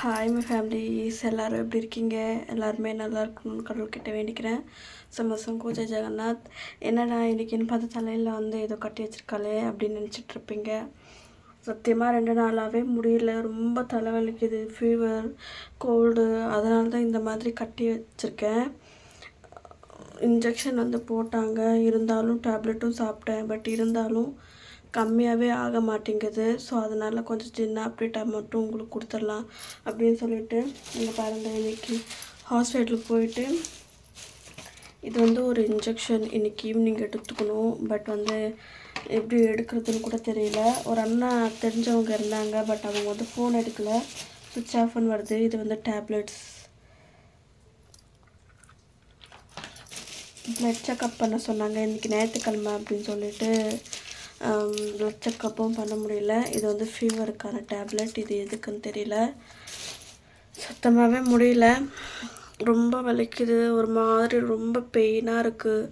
Hi my families எல்லோரும் எப்படி இருக்கீங்க? எல்லாருமே நல்லா இருக்கணும்னு கடவுள்கிட்ட வேண்டிக்கிறேன். சமசம் கூஜா ஜெகநாத். என்னடா இன்னைக்குன்னு பார்த்து தலையில் வந்து ஏதோ கட்டி வச்சுருக்காளே அப்படின்னு நினச்சிட்டு இருப்பீங்க. சத்தியமாக ரெண்டு நாளாகவே முடியல. ரொம்ப தலைவலிக்குது ஃபீவர் கோல்டு அதனால தான் இந்த மாதிரி கட்டி வச்சுருக்கேன். இன்ஜெக்ஷன் வந்து போட்டாங்க. இருந்தாலும் டேப்லெட்டும் சாப்பிட்டேன். பட் இருந்தாலும் கம்மியாகவே ஆக மாட்டேங்குது. ஸோ அதனால் கொஞ்சம் சின்ன அப்டேட்டாக மட்டும் உங்களுக்கு கொடுத்துடலாம் அப்படின்னு சொல்லிட்டு நீங்கள் பாருங்கள் இன்றைக்கி ஹாஸ்பிட்டலுக்கு போயிட்டு இது வந்து ஒரு இன்ஜெக்ஷன் இன்றைக்கி ஈவினிங் எடுத்துக்கணும். பட் வந்து எப்படி எடுக்கிறதுன்னு கூட தெரியல. ஒரு அண்ணா தெரிஞ்சவங்க இருந்தாங்க. பட் அவங்க வந்து ஃபோன் எடுக்கல. சுவிட்ச் ஆஃப்னு வருது. இது வந்து டேப்லெட்ஸ் ப்ளட் செக்அப் பண்ண சொன்னாங்க. இன்றைக்கி ஞாயிற்றுக்கிழமை அப்படின்னு சொல்லிட்டு ப்ளட் செக்கப்பும் பண்ண முடியல. இது வந்து ஃபீவருக்கான டேப்லெட் இது எதுக்குன்னு தெரியல. சுத்தமாகவே முடியல. ரொம்ப வலிக்குது. ஒரு மாதிரி ரொம்ப பெயினாக இருக்குது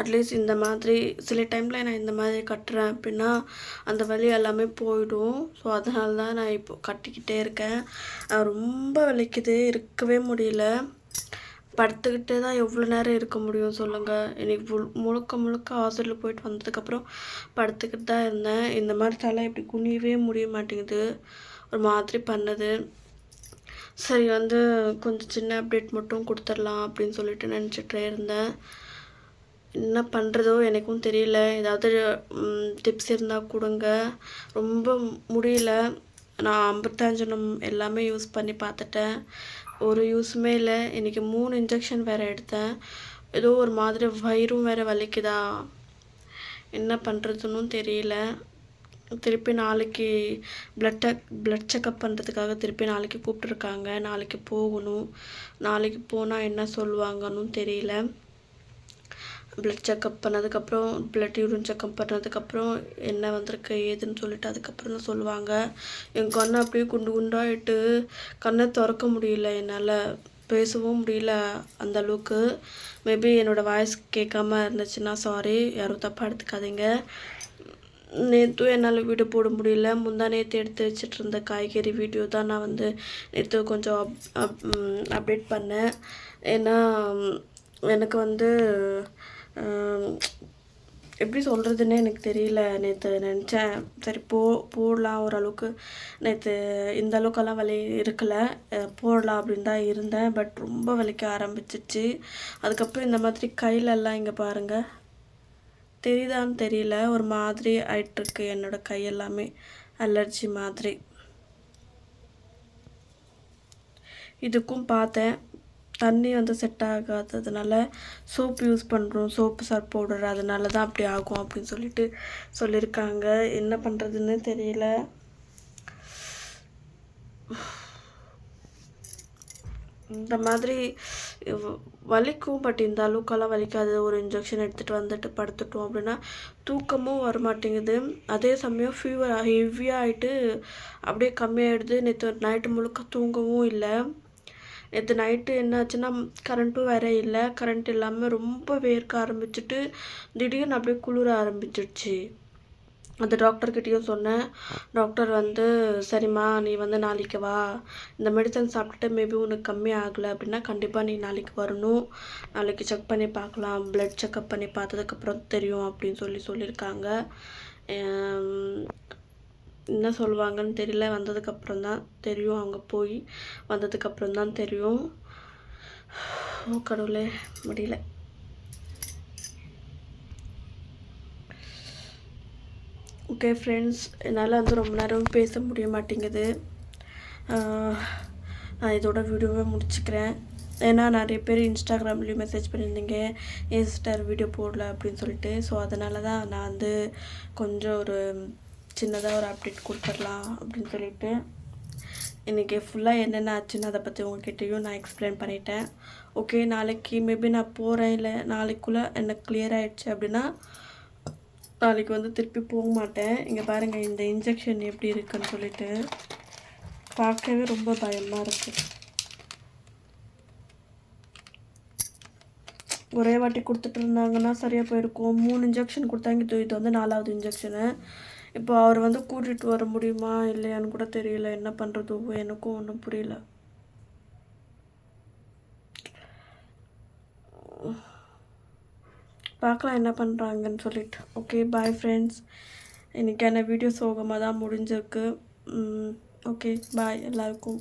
அட்லீஸ்ட் இந்த மாதிரி சில டைமில் நான் இந்த மாதிரி கட்டுறேன் அப்படின்னா அந்த வலி எல்லாமே போயிடும். ஸோ அதனால தான் நான் இப்போ கட்டிக்கிட்டே இருக்கேன். ரொம்ப வலிக்குது. இருக்கவே முடியல. படுத்துக்கிட்டே தான் எவ்வளோ நேரம் இருக்க முடியும் சொல்லுங்கள் எனக்கு முழுக்க முழுக்க ஹாஸ்பிட்டலில் போயிட்டு வந்ததுக்கப்புறம் படுத்துக்கிட்டு தான் இருந்தேன். இந்த மாதிரி தலை இப்படி குனியவே முடிய மாட்டேங்குது. ஒரு மாதிரி பண்ணுது. சரி வந்து கொஞ்சம் சின்ன அப்டேட் மட்டும் கொடுத்துடலாம் அப்படின்னு சொல்லிட்டு நினச்சிட்டே இருந்தேன். என்ன பண்ணுறதோ எனக்கும் தெரியல. ஏதாவது டிப்ஸ் இருந்தால் கொடுங்க. ரொம்ப முடியல. நான் அமிர்தாஞ்சனம் எல்லாமே யூஸ் பண்ணி பார்த்துட்டேன். ஒரு யூஸுமே இல்லை. இன்றைக்கி மூணு இன்ஜெக்ஷன் வேறு எடுத்தேன். ஏதோ ஒரு மாதிரி வயிறும் வேறு வலிக்குதா? என்ன பண்ணுறதுன்னு தெரியல. திருப்பி நாளைக்கு ப்ளட் ப்ளட் செக்கப் பண்ணுறதுக்காக திருப்பி நாளைக்கு கூப்பிட்ருக்காங்க நாளைக்கு போகணும். நாளைக்கு போனால் என்ன சொல்லுவாங்கன்னு தெரியல. ப்ளட் செக்கப் பண்ணதுக்கப்புறம் ப்ளட் யூரின் செக்கப் பண்ணதுக்கப்புறம் என்ன வந்திருக்கு ஏதுன்னு சொல்லிட்டு அதுக்கப்புறம் தான் சொல்லுவாங்க. என் கண்ணை அப்படியே குண்டு குண்டாயிட்டு கண்ணை திறக்க முடியல என்னால் பேசவும் முடியல அந்த அளவுக்கு. மேபி என்னோடய வாய்ஸ் கேட்காம இருந்துச்சுன்னா சாரி யாரும் தப்பாக எடுத்துக்காதீங்க. நேற்றும் என்னால் வீடு போட முடியல. முந்தா நேற்று எடுத்து வச்சுட்டு இருந்த காய்கறி வீடியோ தான் நான் வந்து நேற்று கொஞ்சம் அப் அப்டேட் பண்ணேன். ஏன்னா எனக்கு வந்து எப்படி சொல்கிறதுன்னே எனக்கு தெரியல. நேற்று நினச்சேன். சரி போ போடலாம் ஓரளவுக்கு. நேற்று இந்த அளவுக்கெல்லாம் வலி இருக்கலை. போடலாம் அப்படின்னு தான் இருந்தேன். பட் ரொம்ப வலிக்க ஆரம்பிச்சிச்சு. அதுக்கப்புறம் இந்த மாதிரி கையிலெல்லாம் இங்கே பாருங்கள் தெரியுதான்னு தெரியல. ஒரு மாதிரி ஆயிட்டுருக்கு. என்னோடய கை எல்லாமே. அலர்ஜி மாதிரி. இதுக்கும் பார்த்தேன். தண்ணி வந்து செட் ஆகாததுனால சோப் யூஸ் பண்ணுறோம் சோப்பு சர்ப் பவுடர் அதனால தான் அப்படி ஆகும் அப்படின்னு சொல்லிட்டு சொல்லியிருக்காங்க என்ன பண்ணுறதுன்னு தெரியல. இந்த மாதிரி வலிக்கும் பட் இந்த அளவுக்கெல்லாம் வலிக்காது. ஒரு இன்ஜெக்ஷன் எடுத்துகிட்டு வந்துட்டு படுத்துட்டோம் அப்படின்னா தூக்கமும் வரமாட்டேங்குது. அதே சமயம் ஃபீவர் ஹெவியாக ஆகிட்டு அப்படியே கம்மியாகிடுது நேற்று நைட்டு முழுக்க தூங்கவும் இல்லை. நேற்று நைட்டு என்னாச்சுன்னா கரண்ட்டும் வேற இல்லை. கரண்ட் இல்லாமல் ரொம்ப வேர்க்க ஆரம்பிச்சிட்டு திடீர்னு அப்படியே குளிர ஆரம்பிச்சிடுச்சு. அந்த டாக்டர்கிட்டையும் சொன்னேன் டாக்டர் வந்து சரிம்மா நீ வந்து நாளைக்கு வா. இந்த மெடிசன் சாப்பிட்டுட்டு மேபி உனக்கு கம்மி ஆகலை அப்படின்னா கண்டிப்பாக நீ நாளைக்கு வரணும். நாளைக்கு செக் பண்ணி பார்க்கலாம். ப்ளட் செக்கப் பண்ணி பார்த்ததுக்கப்புறம் தெரியும் அப்படின்னு சொல்லி சொல்லியிருக்காங்க. என்ன சொல்லுவாங்கன்னு தெரியல. வந்ததுக்கப்புறம் தான் தெரியும். அவங்க போய் வந்ததுக்கப்புறம் தான் தெரியும் கடவுளே முடியல. ஓகே ஃப்ரெண்ட்ஸ் என்னால் வந்து ரொம்ப நேரம் பேச முடிய மாட்டேங்குது. நான் இதோட வீடியோவை முடிச்சுக்கிறேன். ஏன்னா நிறைய பேர் இன்ஸ்டாகிராம்லேயும் மெசேஜ் பண்ணியிருந்தீங்க. ஏன் சிஸ்டர் வீடியோ போடல அப்படின்னு சொல்லிட்டு. ஸோ அதனால தான் நான் வந்து கொஞ்சம் ஒரு சின்னதாக ஒரு அப்டேட் கொடுத்துடலாம் அப்படின்னு சொல்லிட்டு. இன்றைக்கி ஃபுல்லாக என்னென்ன ஆச்சுன்னு அதை பற்றி உங்ககிட்டையும் நான் எக்ஸ்பிளைன் பண்ணிட்டேன். ஓகே நாளைக்கு மேபி நான் போகிறேன் இல்லை நாளைக்குள்ளே எனக்கு கிளியர் ஆகிடுச்சு அப்படின்னா நாளைக்கு வந்து திருப்பி போக மாட்டேன். இங்கே பாருங்கள் இந்த இன்ஜெக்ஷன் எப்படி இருக்குன்னு சொல்லிட்டு. பார்க்கவே ரொம்ப பயமாக இருக்குது ஒரே வாட்டி கொடுத்துட்டு இருந்தாங்கன்னா சரியாக போயிருக்கும். மூணு இன்ஜெக்ஷன் கொடுத்தாங்க இது இது வந்து நாலாவது இன்ஜெக்ஷனு இப்போ அவர் வந்து கூட்டிகிட்டு வர முடியுமா இல்லையான்னு கூட தெரியல. என்ன பண்ணுறது எனக்கும் ஒன்றும் புரியல. பார்க்கலாம் என்ன பண்ணுறாங்கன்னு சொல்லிட்டு. ஓகே பாய் ஃப்ரெண்ட்ஸ் இன்றைக்கான வீடியோ சோகமாக தான் முடிஞ்சிருக்கு ஓகே பாய் எல்லாருக்கும்.